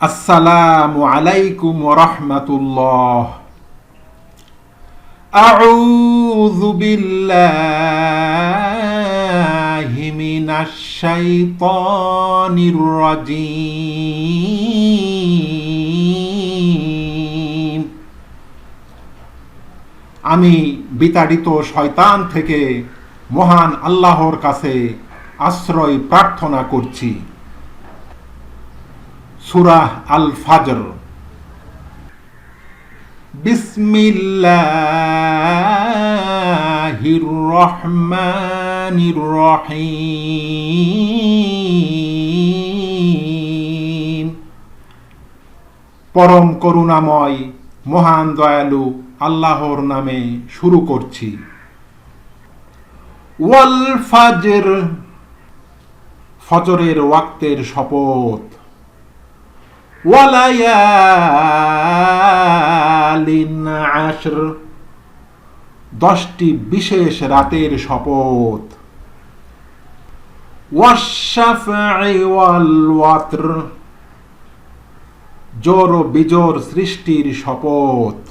আসসালামু আলাইকুম রহমতুল্লাহ أعوذ بالله من الشيطان الرجيم আমি বিতাড়িত শয়তান থেকে মহান আল্লাহর কাছে আশ্রয় প্রার্থনা করছি সুরাহ আল ফাজর বিসমিল্লাহির রহমানির রহিম পরম করুণাময়, মহান দয়ালু আল্লাহর নামে শুরু করছি। ওয়াল ফাজর ফজরের ওয়াক্তের শপথ। আশর। দশটি বিশেষ রাতের শপথ। ওয়াত্র জোর বিজোর সৃষ্টির শপথ।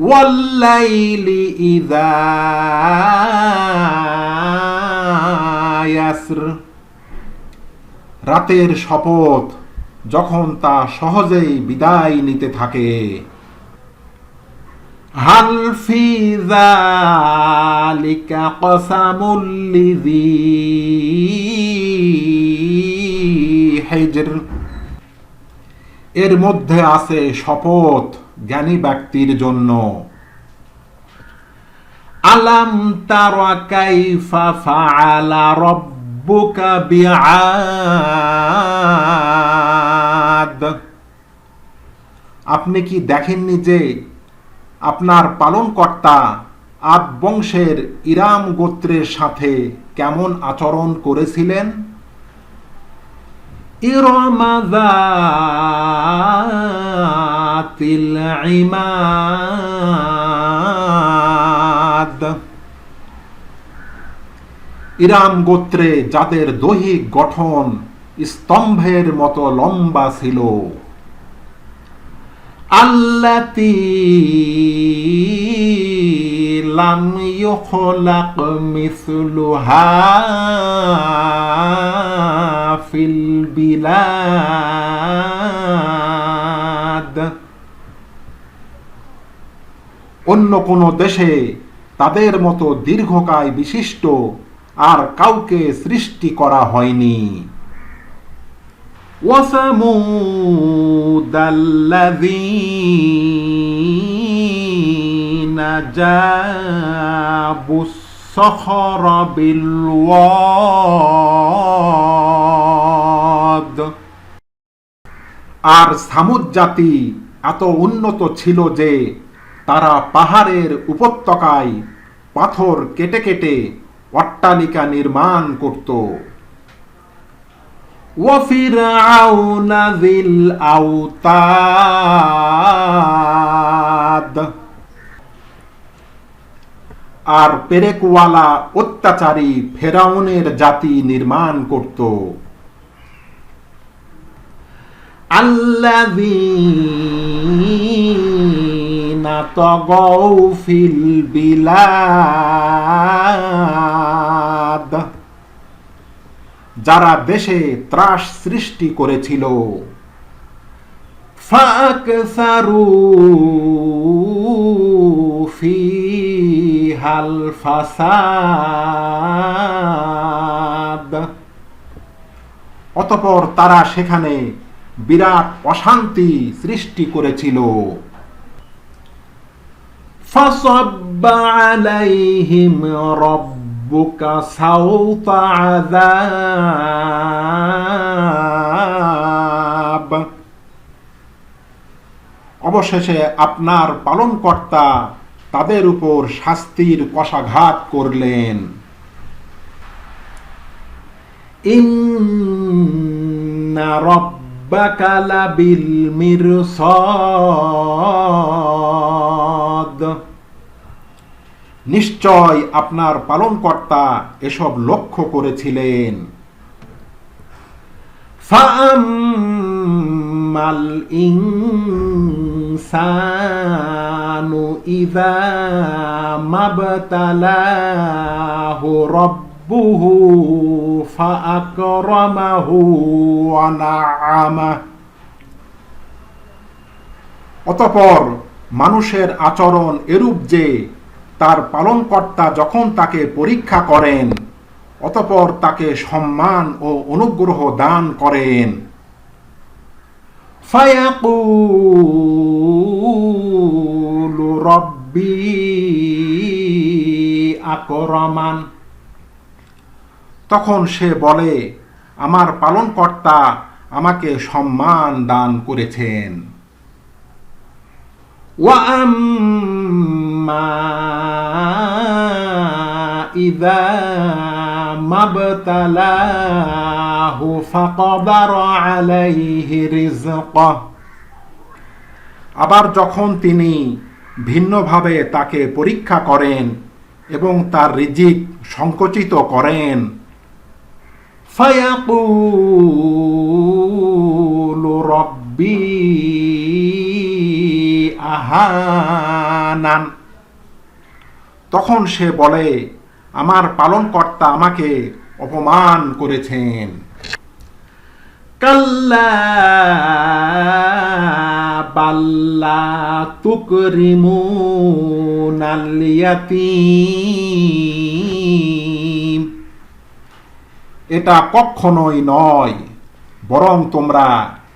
ওয়াল্লাইলি ইদা রাতের শপথ। যখন তা সহজেই বিদায় নিতে থাকে। এর মধ্যে আছে শপথ জ্ঞানী ব্যক্তির জন্য। আলাম তারা কাইফা ফাআলা আহাদ আপনি কি দেখেননি যে আপনার পালনকর্তা আদ বংশের ইরাম গোত্রের সাথে কেমন আচরণ করেছিলেন? ইরাম গোত্রে যাদের দৈহিক গঠন স্তম্ভের মতো লম্বা ছিল। আল্লাতি লাম ইখলাক মিসলুহা ফিল বিলাদ। অন্য কোন দেশে তাদের মতো দীর্ঘকায় বিশিষ্ট আর কাউকে সৃষ্টি করা হয়নি। وثمود الذين جابوا الصخر بالواد আর সামুদ জাতি এত উন্নত ছিল যে তারা পাহাড়ের উপত্যকায় পাথর কেটে কেটে অট্টালিকা নির্মাণ করত وفرعون ذي الأوتاد আর পেরেকওয়ালা অত্যাচারী ফেরাউনের জাতি নির্মাণ করত আল্লাযীনা তাগাউ ফিল বিলাদ যারা দেশে ত্রাস সৃষ্টি করেছিল ফাকসারু ফিহাল ফাসাদ অতপর তারা সেখানে বিরাট অশান্তি সৃষ্টি করেছিল فصب عليهم ربك صوت عذاب অবশেষে আপনার পালনকর্তা তাদের উপর শাস্তির কষাঘাত করলেন ইন্না রব্বাকা লাবিল মিরসাদ নিশ্চয় আপনার পালনকর্তা এসব লক্ষ্য করেছিলেন। ফাআম্মাল ইনসানু ইযা মাবতালাহু রাব্বুহু ফাআকরামাহু ওয়া না'আমাহু। অতপর মানুষের আচরণ এরূপ যে তার পালনকর্তা যখন তাকে পরীক্ষা করেন, অতপর তাকে সম্মান ও অনুগ্রহ দান করেন। ফায়াকুল রব্বি আকরমান। তখন সে বলে, আমার পালনকর্তা আমাকে সম্মান দান করেছেন। وأما إذا ما ابتلاه فقدر عليه رزقه আবার যখন তিনি ভিন্নভাবে তাকে পরীক্ষা করেন এবং তার রিজিক সংকুচিত করেন ফায়াকুলু রব্বি আহানান। তখন সে বলে, আমার পালনকর্তা আমাকে অপমান করেছেন। কাল্লা বাল্লা এটা কখনোই নয়, বরং তোমরা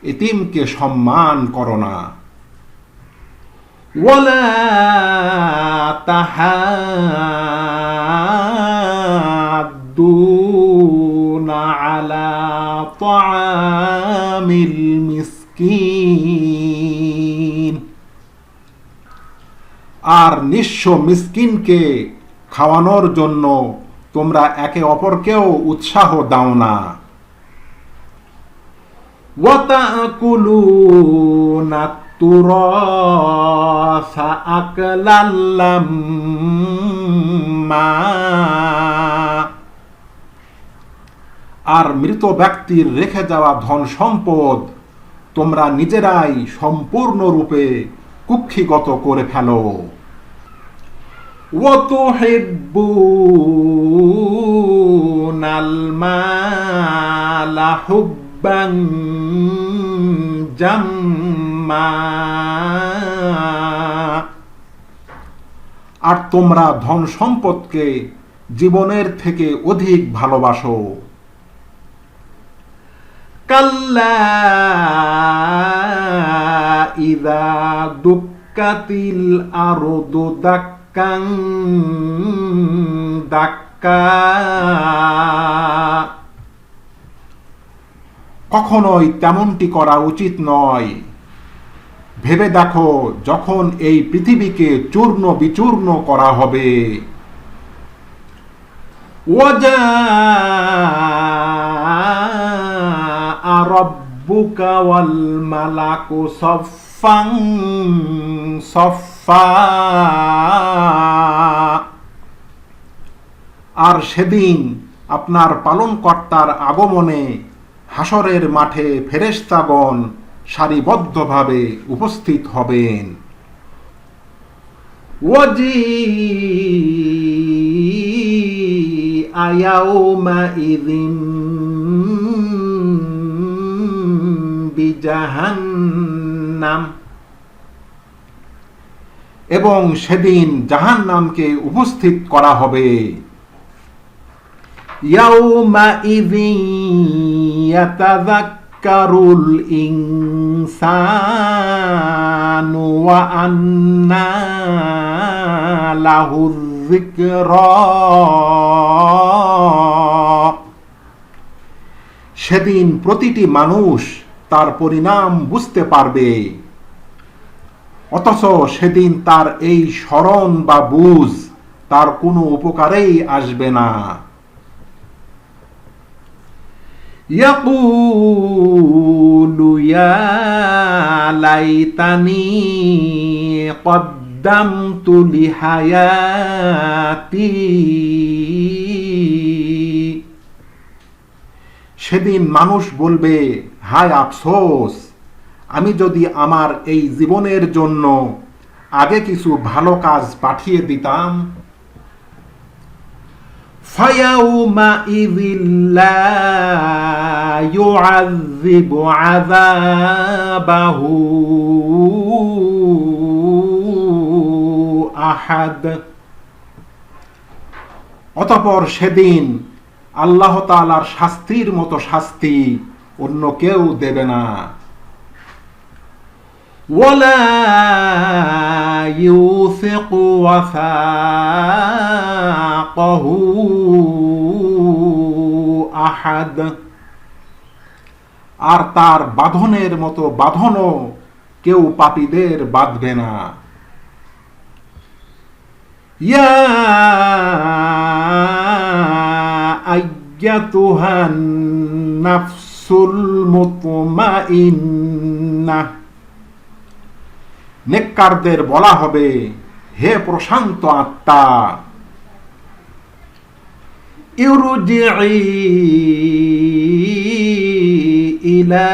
এতিমকে সম্মান করো না। ولا تحاضون على طعام المسكين আর নিঃস্ব মিসকিনকে খাওয়ানোর জন্য তোমরা একে অপরকেও উৎসাহ দাও না وتأكلون التراث أكلا لما আর মৃত ব্যক্তির রেখে যাওয়া ধন সম্পদ তোমরা নিজেরাই সম্পূর্ণরূপে কুক্ষিগত করে ফেলো وتحبون المال حبا জাম্মা আর তোমরা ধন সম্পদকে জীবনের থেকে অধিক ভালোবাসো। কাল্লা ইদা দাক্কাং দাক্কা। কখনোই তেমনটি করা উচিত নয়। ভেবে দেখো, যখন এই পৃথিবীকে চূর্ণ বিচূর্ণ করা হবে। সফা আর সেদিন আপনার পালনকর্তার আগমনে হাসরের মাঠে ফেরেস্তাগণ সারিবদ্ধভাবে উপস্থিত হবেন। ইদিন বিজাহান্নাম। এবং সেদিন জাহান্নামকে উপস্থিত করা হবে। ইয়াদদাক্কারুল ইনসানু ওয়া আন্না লাহু যিকরা সেদিন প্রতিটি মানুষ তার পরিণাম বুঝতে পারবে। অথচ সেদিন তার এই স্মরণ বা বুঝ তার কোনো উপকারেই আসবে না। يقول يا ليتني قدمت لحياتي সেদিন মানুষ বলবে হায় আফসোস আমি যদি আমার এই জীবনের জন্য আগে কিছু ভালো কাজ পাঠিয়ে দিতাম فيومئذ لا يعذب عذابه أحد অতপর সেদিন আল্লাহ তালার শাস্তির মতো শাস্তি অন্য কেউ দেবে না ولا يوثق وثاقه أحد আর তার বাঁধনের মতো বাঁধনও কেউ পাপীদের বাঁধবে না يا أيتها النفس المطمئنة নেককারদের বলা হবে, হে প্রশান্ত আত্মা ইলা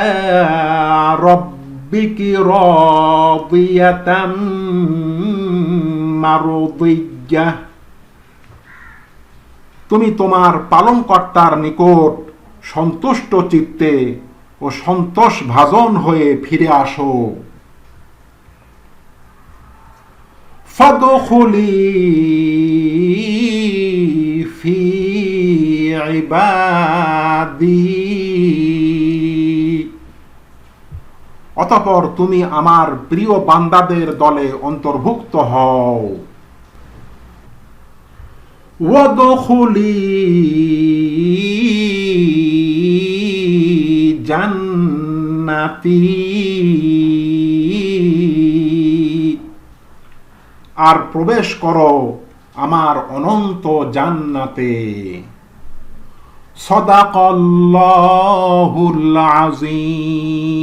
তুমি তোমার পালনকর্তার নিকট সন্তুষ্ট চিত্তে ও সন্তোষ ভাজন হয়ে ফিরে আসো। فادخلي في عبادي অতপর তুমি আমার প্রিয় বান্দাদের দলে অন্তর্ভুক্ত হও وادخلي جنتي আর প্রবেশ কর আমার অনন্ত জান্নাতে। সদাকল্লাহুল আজিম